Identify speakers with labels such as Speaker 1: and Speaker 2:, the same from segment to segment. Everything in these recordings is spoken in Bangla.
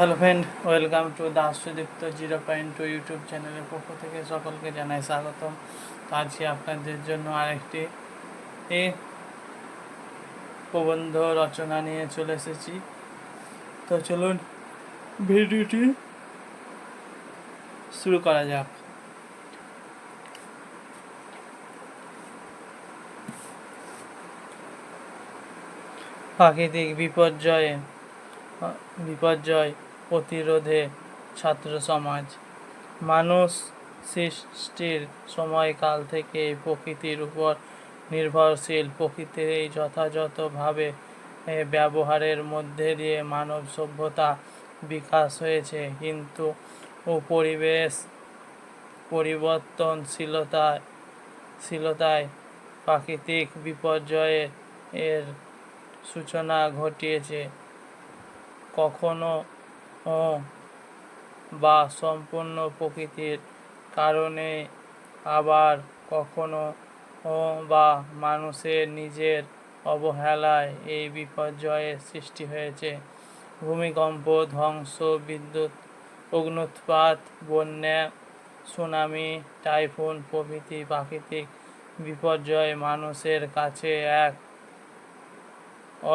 Speaker 1: Hello friend, welcome to Das Sudipta zero point two YouTube চ্যানেলের পক্ষ থেকে সকলকে জানাই স্বাগতম। তো আজকে আপনাদের জন্য আরেকটি এ প্রবন্ধ রচনা নিয়ে চলে এসেছি। তো চলুন ভিডিওটি শুরু করা যাক। প্রাকৃতিক বিপর্যয়ে, বিপর্যয় প্রতিরোধে ছাত্র সমাজ। মানুষ সৃষ্টির সময়কাল থেকে প্রকৃতির উপর নির্ভরশীল। প্রকৃতির এই যথাযথভাবে ব্যবহারের মধ্যে দিয়ে মানব সভ্যতা বিকাশ হয়েছে। কিন্তু পরিবেশ পরিবর্তনশীলতায় শীলতায় প্রাকৃতিক বিপর্যয়ে এর সূচনা ঘটিয়েছে। কখনো বা সম্পূর্ণ প্রকৃতির কারণে আবার কখনো বা মানুষের নিজের অবহেলায় এই বিপর্যয়ের সৃষ্টি হয়েছে। ভূমিকম্প, ধ্বংস, বিদ্যুৎ অগ্নুৎপাত বন্যা, সুনামি, টাইফুন প্রভৃতি প্রাকৃতিক বিপর্যয় মানুষের কাছে এক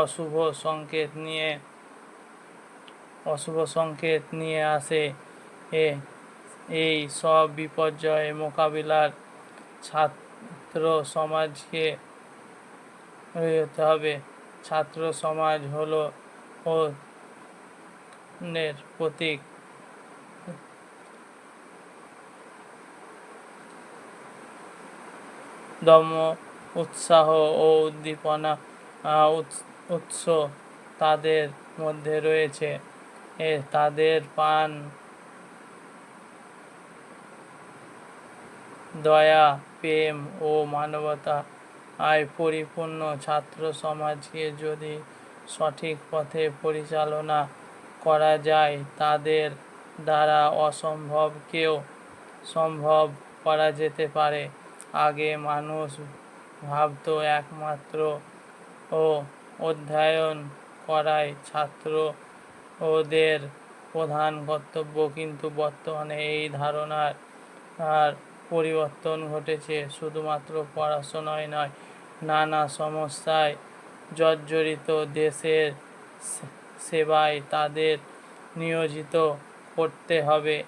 Speaker 1: অশুভ সংকেত নিয়ে অশুভ সংকেত নিয়ে আসে। এ, এই সব বিপর্যয় মোকাবিলার ছাত্র সমাজকে হতে হবে। ছাত্র সমাজ হলো ও প্রতীক। দম উৎসাহ ও উদ্দীপনা উৎস- তাদের মধ্যে রয়েছে। তাদের পান দয়া, প্রেম ও মানবতা। আয় পরিপূর্ণ ছাত্র সমাজকে যদি সঠিক পথে পরিচালনা করা যায়, তাদের দ্বারা অসম্ভবকেও সম্ভব করা যেতে পারে। আগে মানুষ ভাবতো একমাত্র ও অধ্যয়ন করাই ছাত্র ওদের প্রধান কর্তব্য কিন্তু বর্তমানে এই ধারণার, আর পরিবর্তন ঘটেছে। শুধুমাত্র পড়াশোনায় নয়, নানা সমস্যায় জর্জরিত দেশের সেবায় তাদের নিয়োজিত করতে হবে।